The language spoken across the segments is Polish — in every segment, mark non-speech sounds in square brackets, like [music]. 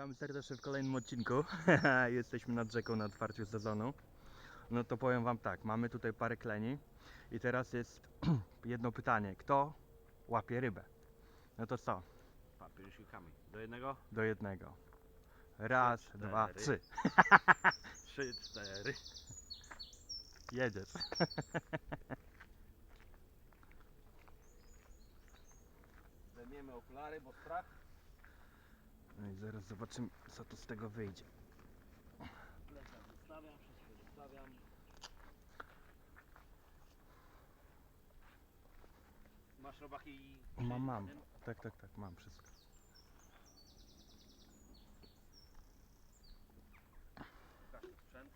Witamy serdecznie w kolejnym odcinku. [laughs] Jesteśmy nad rzeką na otwarciu sezonu. No to powiem Wam tak, mamy tutaj parę kleni i teraz jest [clears throat] jedno pytanie. Kto łapie rybę? No to co? Papier i kamień. Do jednego? Do jednego. Raz, Trzy, dwa, trzy. [laughs] Trzy, cztery. Jedziesz. Zdejmiemy okulary, bo strach. No i zaraz zobaczymy co tu z tego wyjdzie. Plecak zostawiam, wszystko zostawiam. Masz robaki i... Mam, mam. Tak, tak, tak, mam wszystko. Sprzęt.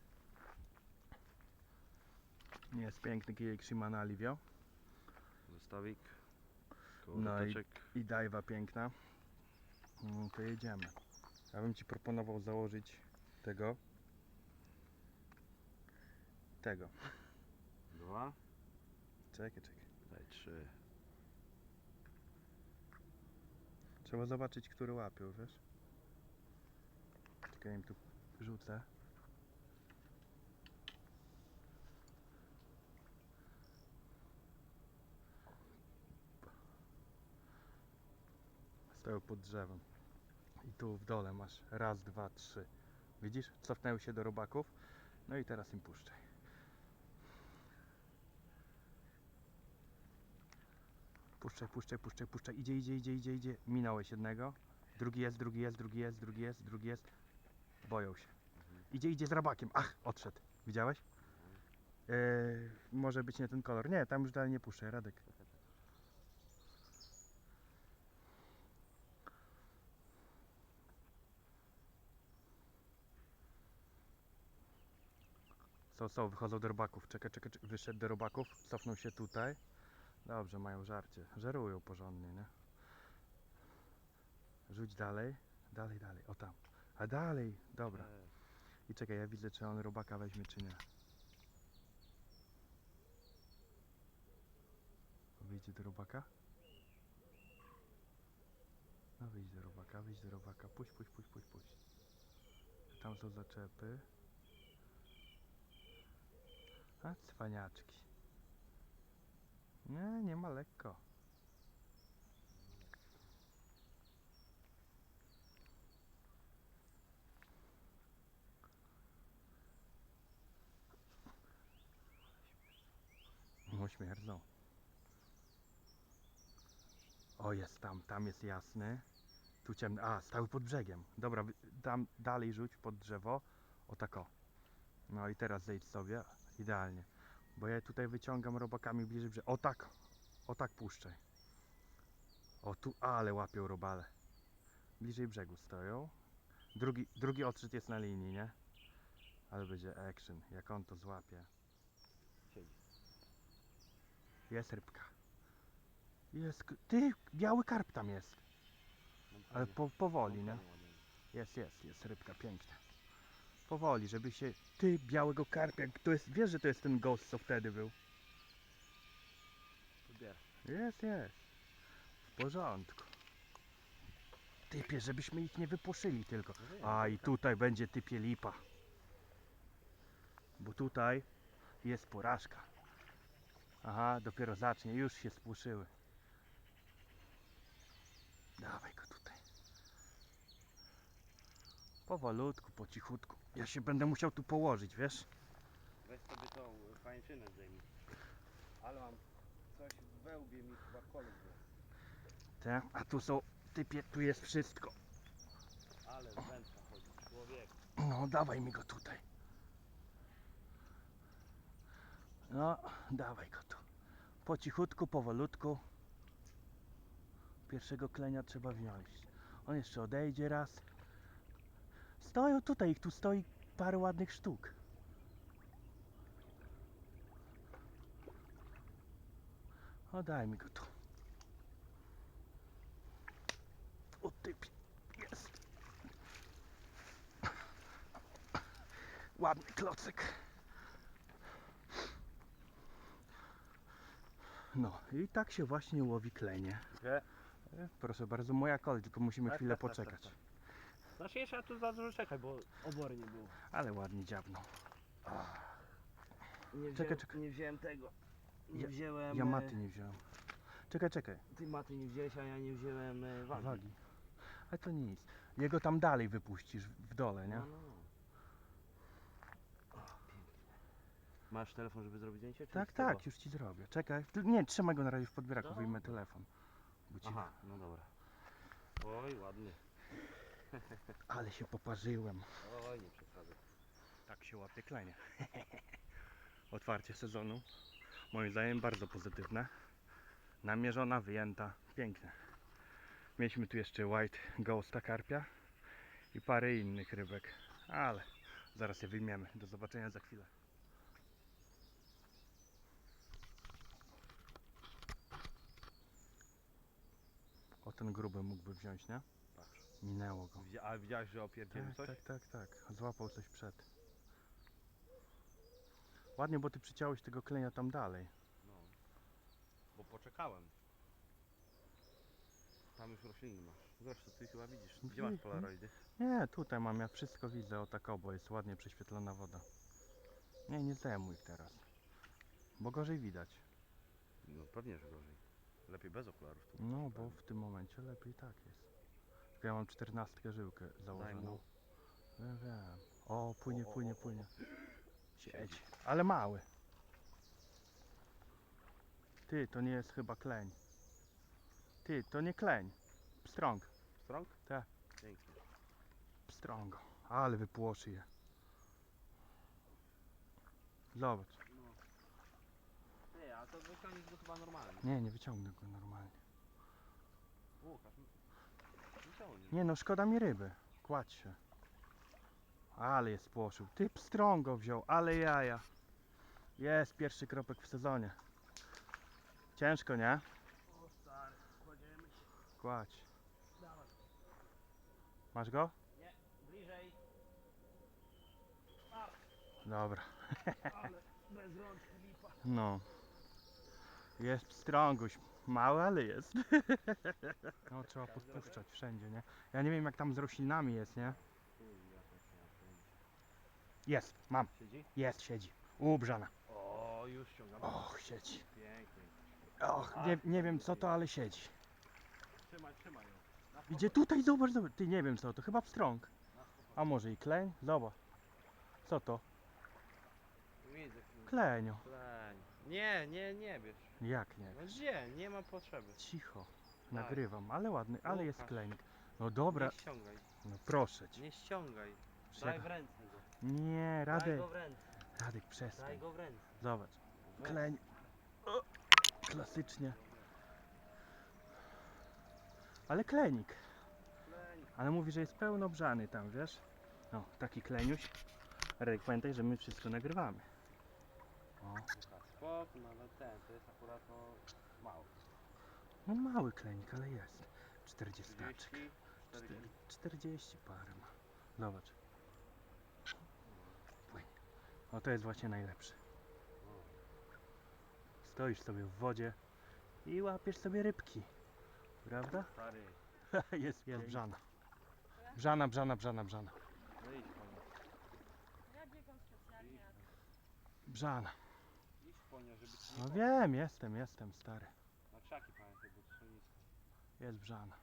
Jest piękny kijek Shimano Alivio Zestawik. No i- i dajwa piękna. No to jedziemy. Ja bym Ci proponował założyć tego. Tego. Dwa. Czekaj, czekaj. Daj trzy. Trzeba zobaczyć, który łapią, wiesz? Czekaj, im tu rzucę. Stoją pod drzewem. I tu w dole masz raz, dwa, trzy. Widzisz? Cofnęły się do robaków. No i teraz im puszczaj. Puszczaj, puszczaj, puszczaj, puszczaj. Idzie, idzie, idzie, idzie, idzie. Minąłeś jednego. Drugi jest, drugi jest, drugi jest, drugi jest, drugi jest. Boją się. Idzie, idzie z rabakiem. Ach, odszedł. Widziałeś? Eee, może być nie ten kolor. Nie, tam już dalej nie puszczaj, Radek. Są, są, wychodzą do robaków. Czekaj, czekaj, czekaj. Wyszedł do robaków, cofnął się tutaj. Dobrze, mają żarcie. Żerują porządnie, nie? Rzuć dalej. Dalej, dalej. O tam. A dalej. Dobra. I czekaj, ja widzę, czy on robaka weźmie, czy nie. Wyjdzie do robaka? No wyjdź do robaka, wyjdź do robaka. Puść, puść, puść, puść, puść. Tam są zaczepy. A, cwaniaczki. Nie, nie ma lekko. No śmierdzą. O jest tam, tam jest jasny. Tu ciemny. A, stały pod brzegiem. Dobra, tam dalej rzuć pod drzewo. O tak o. No i teraz zejdź sobie. Idealnie. Bo ja tutaj wyciągam robakami bliżej brzegu. O tak. O tak puszczaj. O tu, ale łapią robale. Bliżej brzegu stoją. Drugi, drugi odczyt jest na linii, nie? Ale będzie action. Jak on to złapie. Jest rybka. Jest. Ty, biały karp tam jest. Ale po, powoli, nie? Jest, jest, jest rybka piękna. Powoli, żeby się. Ty, białego karpia. To jest, wiesz, że to jest ten ghost, co wtedy był? Jest, jest. W porządku. Typie, żebyśmy ich nie wypłoszyli tylko. A i tutaj będzie typie lipa. Bo tutaj jest porażka. Aha, dopiero zacznie, już się spłoszyły. Dawaj go tutaj. Powolutku, po cichutku. Ja się będę musiał tu położyć, wiesz? Weź sobie tą pańczynę zdejmij. Ale mam coś w wełbie mi chyba kolor. Te, a tu są, typie, tu jest wszystko. Ale wędka chodzi. Człowiek. No, dawaj mi go tutaj. No, dawaj go tu. Po cichutku, powolutku. Pierwszego klenia trzeba wziąć. On jeszcze odejdzie raz. Stoją tutaj, ich tu stoi parę ładnych sztuk. O, daj mi go tu. O, typ. Jest. Ładny klocek. No i tak się właśnie łowi klenie. Proszę bardzo, moja kolej, tylko musimy Tak, chwilę tak, tak, poczekać. Znaczy jeszcze ja tu za dużo czekaj, bo obory nie było. Ale ładnie dziabnął. Nie wziąłem, Czekaj, czekaj. Nie wziąłem tego. Nie Ja- wziąłem... Ja e, maty nie wziąłem. Czekaj, czekaj. Ty maty nie wziąłeś, a ja nie wziąłem e, wagi. Wagi. Ale to nic. Jego tam dalej wypuścisz w dole, nie? No, no. O, pięknie. Masz telefon, żeby zrobić zdjęcie? Czy Tak, z tego? tak, już ci zrobię. Czekaj. Ty- Nie, trzymaj go na razie w podbieraku, No. wyjmę telefon. Bo ci... Aha, no dobra. Oj, ładny. Ale się poparzyłem. Oj, nie przesadzę. Tak się łapie klenie. [laughs] Otwarcie sezonu. Moim zdaniem bardzo pozytywne. Namierzona, wyjęta. Piękne. Mieliśmy tu jeszcze white ghosta karpia i parę innych rybek. Ale zaraz je wyjmiemy. Do zobaczenia za chwilę. O ten gruby mógłby wziąć, nie? Minęło go. Widzia- A widziałeś, że opierdziemy Tak, coś? tak, tak, tak. Złapał coś przed. Ładnie, bo ty przyciąłeś tego klenia tam dalej. No. Bo poczekałem. Tam już rośliny masz. Zresztą ty chyba widzisz. Gdzie masz Wi- polaroidy? Nie, tutaj mam, ja wszystko widzę o tak bo jest ładnie prześwietlona woda. Nie, nie zdejmuj ich teraz. Bo gorzej widać. No pewnie, że gorzej. Lepiej bez okularów. tu. No, bo w tym momencie lepiej tak jest. Ja mam czternastkę żyłkę założoną. Wiem, wiem. O, płynie, płynie, płynie. Siedzi. Ale mały. Ty, to nie jest chyba kleń. Ty, to nie kleń. Pstrąg. Strąg? Tak. Pięknie. Pstrągo. Ale wypłoszy je. Zobacz. No. Ty, a to wyciągniesz go chyba normalnie. Nie, nie wyciągnę go normalnie. Nie no, szkoda mi ryby. Kładź się. Ale je spłoszył. Ty pstrągo wziął, ale jaja. Jest pierwszy kropek w sezonie. Ciężko, nie? O stary, kładziemy się. Kładź. Dawaj. Masz go? Nie, bliżej. Dobra. [laughs] Ale bez rączki lipa. No. Jest pstrąguś. Mały, ale jest. [laughs] No trzeba podpuszczać wszędzie, nie? Ja nie wiem jak tam z roślinami jest, nie? Jest, mam. Siedzi? Jest, siedzi. Ubrzana. O, już ściągam. Och, siedzi. Pięknie. Och, nie, nie wiem co to, ale siedzi. Trzymaj, trzymaj ją. Na Idzie tutaj, zobacz, zobacz. Ty nie wiem co, to chyba pstrąg. A może i kleń? Zobacz. Co to? Widzę. Klenio. Kleń. Nie, nie, nie bierz. Jak nie? No gdzie? Nie ma potrzeby. Cicho. Nagrywam, ale ładny, ale jest Łukasz. klenik. No dobra, Nie ściągaj. no proszę cię. Nie ściągaj. Daj w ręce go. Nie, Daj Radek, go w ręce. Radek Daj przestań. go w ręce. Zobacz, kleń. O, klasycznie. Ale klenik. Ale mówi, że jest pełnobrzany tam, wiesz? No, taki kleniuś. Radek, pamiętaj, że my wszystko nagrywamy. O, Spok, no ale ten, to jest akurat no mało. no mały klenik, ale jest. 40. 30, 40. 40 parę ma. Zobacz. Płyń. No to jest właśnie najlepszy. Stoisz sobie w wodzie i łapiesz sobie rybki. Prawda? Stary, [laughs] jest, jest brzana. Brzana, brzana, brzana, brzana. no idź. Ja biegam specjalnie. Brzana. Idź po nią, żeby ci nie No wiem, jestem, jestem stary. Na krzaki pamiętaj, bo to są nisko. Jest brzana.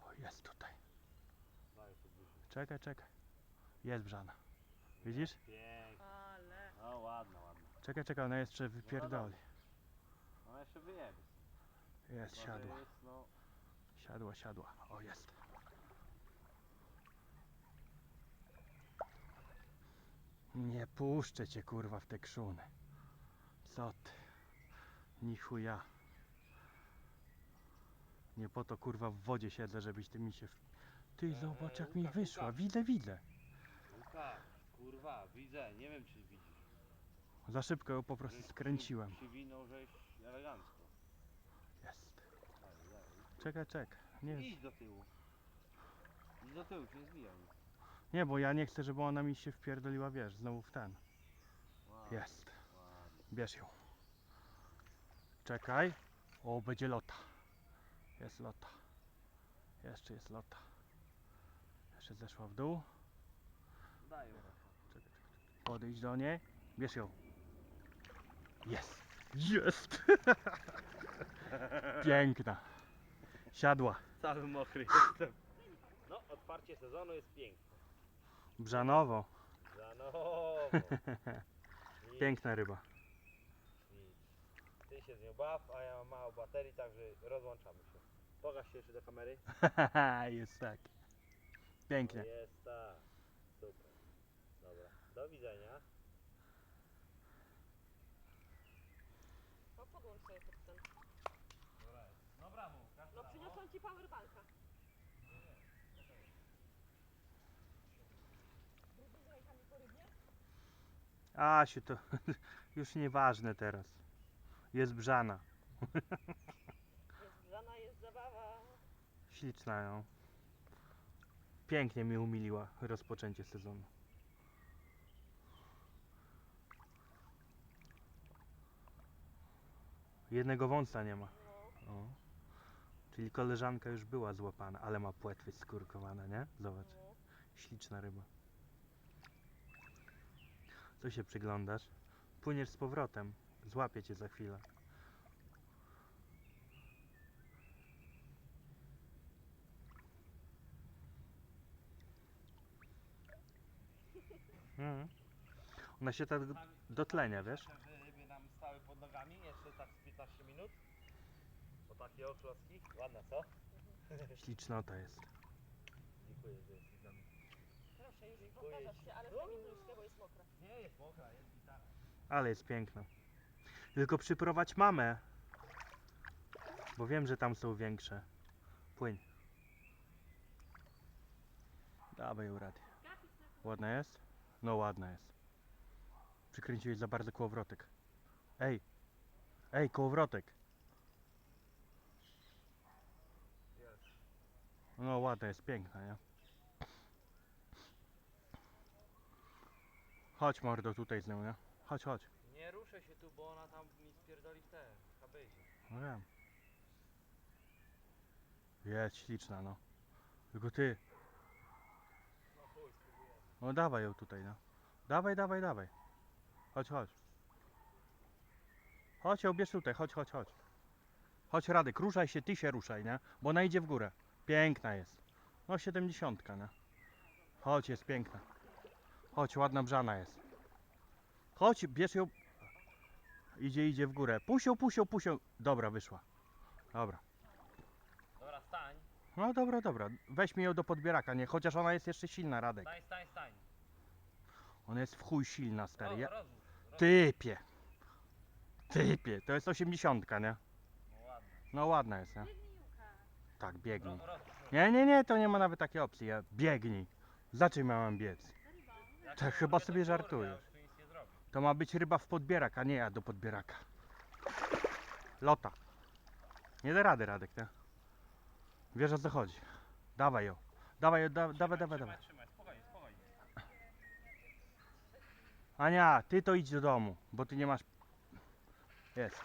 O, jest tutaj. Daję to bliżej. Czekaj, czekaj. Jest brzana. Widzisz? Pięknie. Ale. No ładna, ładna. Czekaj, czekaj, ona jeszcze wypierdoli. Jeszcze wyjebie. Jest, siadła. Jest, no, Siadła, siadła. O, jest. Nie puszczę cię, kurwa, w te krzuny. Co ty? Ni chuja. Nie po to, kurwa, w wodzie siedzę, żebyś ty mi się... w- Ty, Eee, zobacz, jak mi Łukasz, wyszła. Łukasz. Widzę, widzę. Łukasz, kurwa, widzę, nie wiem czy widzisz. Za szybko ją po prostu Żeś skręciłem. Przy, przywinął, żeś elegancko. Jest. Czekaj, czekaj. Nie, Idź do tyłu. Idź do tyłu, się nie zbijaj. Nie, bo ja nie chcę, żeby ona mi się wpierdoliła, wiesz, znowu w ten. Jest. Bierz ją. Czekaj. O, będzie lota. Jest lota. Jeszcze jest lota. Jeszcze zeszła w dół. Daj ją. Podejdź do niej. Bierz ją. Jest. Jest. [laughs] Piękna. Siadła. Cały mokry jestem. No, otwarcie sezonu jest piękne. Brzanowo. Za. Nic, [laughs] Piękna ryba. Ty się z nią baw, a ja mam mało baterii, także rozłączamy się. Pokaż się jeszcze do kamery. [laughs] jest tak. Pięknie. Jest tak. Super. Dobra. Do widzenia. No podłącz sobie pod ten. Dobra, mów. No przyniosłam ci powerbanka. Brudzisz rękami po rybie? Asiu, to [laughs] już nieważne teraz. Jest brzana. Jest grzana, jest zabawa. Śliczna ją. Pięknie mi umiliła rozpoczęcie sezonu. Jednego wąsa nie ma. No. O. Czyli koleżanka już była złapana, ale ma płetwy skurkowane, nie? Zobacz, no. śliczna ryba. Co się przyglądasz? Płyniesz z powrotem. Złapię cię za chwilę. Mhm. Ona się tak dotlenia, wiesz? Żeby ryby nam stały pod nogami jeszcze tak z 15 minut. O takie oklocki. Ładna, co? Ślicznota jest. Dziękuję, że jesteś Proszę, już powtarzasz ci. się, ale zdejmij bluzkę, bo jest mokra. Nie, jest mokra, jest gitara. Ale jest piękna. Tylko przyprowadź mamę. Bo wiem, że tam są większe. Płyń. Dawaj ją rady. Ładna jest? No ładna jest. Przykręciłeś za bardzo kołowrotek. Ej! Ej, kołowrotek! No ładna jest, piękna, nie? Chodź mordo tutaj z nią, nie? Chodź, chodź. Nie ruszę się tu, bo ona tam mi spierdoli w te kabyzie. No wiem. Jest śliczna, no. Tylko ty. No chuj, spróbuję. No dawaj ją tutaj, no. Dawaj, dawaj, dawaj. Chodź, chodź. Chodź ją bierz tutaj, chodź, chodź, chodź. Chodź Radek, ruszaj się, ty się ruszaj, nie? Bo ona idzie w górę. Piękna jest. No siedemdziesiątka, nie? Chodź, jest piękna. Chodź, ładna brzana jest. Chodź, bierz ją. Idzie, idzie w górę. Ją, puść ją. Dobra, wyszła. Dobra. Dobra, stań. No dobra, dobra. Weź mi ją do podbieraka, nie? Chociaż ona jest jeszcze silna, Radek. Stań, stań, stań. Ona jest w chuj silna, stary. Ja... rozłóż, rozłóż. Typie. Typie. To jest osiemdziesiątka, nie? No ładnie. No ładna jest, nie? Tak, biegnij. Ro, rozłóż, rozłóż. Nie, nie, nie, to nie ma nawet takiej opcji. Ja... Biegnij. Za czym miałem biec? To chyba sobie żartujesz. Tu. To ma być ryba w podbierak, a nie ja do podbieraka. Lota. Nie da rady, Radek, nie? Wiesz o co chodzi. Dawaj ją. Dawaj ją, da, dawaj, dawaj, dawaj. Ania, ty to idź do domu, bo ty nie masz... Jest.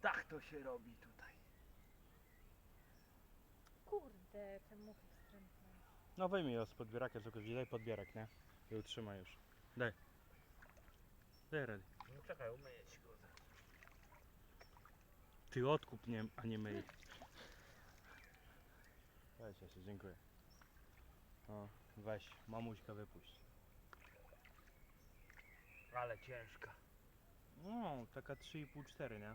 Tak to się robi tutaj. Kurde, te muchy wstrętne. No wyjmij ją z podbieraka, tylko daj podbierak, nie? I utrzymaj już. Daj. Daj rady. No czekaj, umyję ci go. Ty odkup, nie, a nie myj. Weź się, dziękuję. O, weź, mamuśka wypuść. Ale ciężka. No, taka 3,5-4, nie?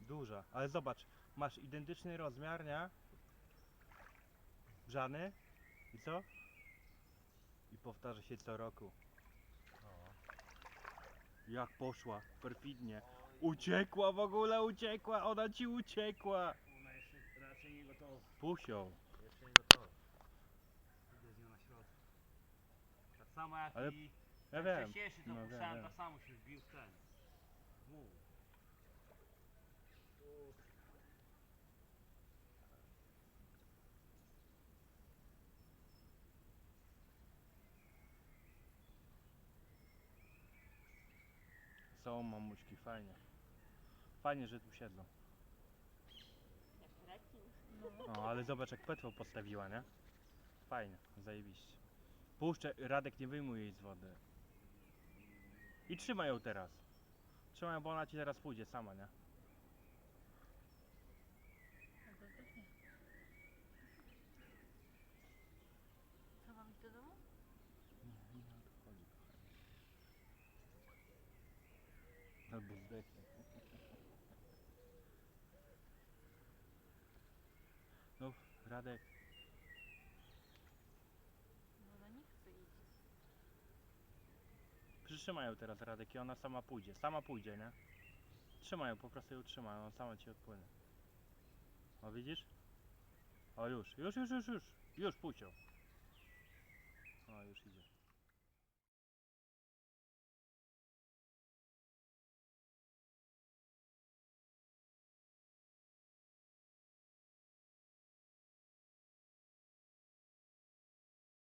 Duża, ale zobacz, masz identyczny rozmiar, nie? Brzany. I co? I powtarza się co roku. No. Jak poszła, perfidnie. Uciekła w ogóle, uciekła, ona ci uciekła. Ona jeszcze raczej nie gotowa. Pusią. Jeszcze nie gotowa. Idę z nią na środek. Tak samo jak Ale- i Ja wiem. wcześniejszy to No, wiem, puszczałem, wiem. tak samo się wbił w ten. Mów. Są mamuśki, fajnie. Fajnie, że tu siedzą. No, ale zobacz jak płetwą postawiła, nie? Fajnie, zajebiście. Puszczę, Radek nie wyjmuj jej z wody. I trzymaj ją teraz. Trzymaj, bo ona ci teraz pójdzie sama, nie? Co mam iść do domu? Nie, nie o to chodzi, kochanie. Albo zdechnie. No, Radek, No ona nie chce iść. przytrzymaj ją teraz, Radek, i ona sama pójdzie. Sama pójdzie, nie? Trzymaj ją, po prostu ją trzymaj, ona sama ci odpłynie. O, widzisz? O, już, już, już, już, już. Już, puść ją. O, już idzie.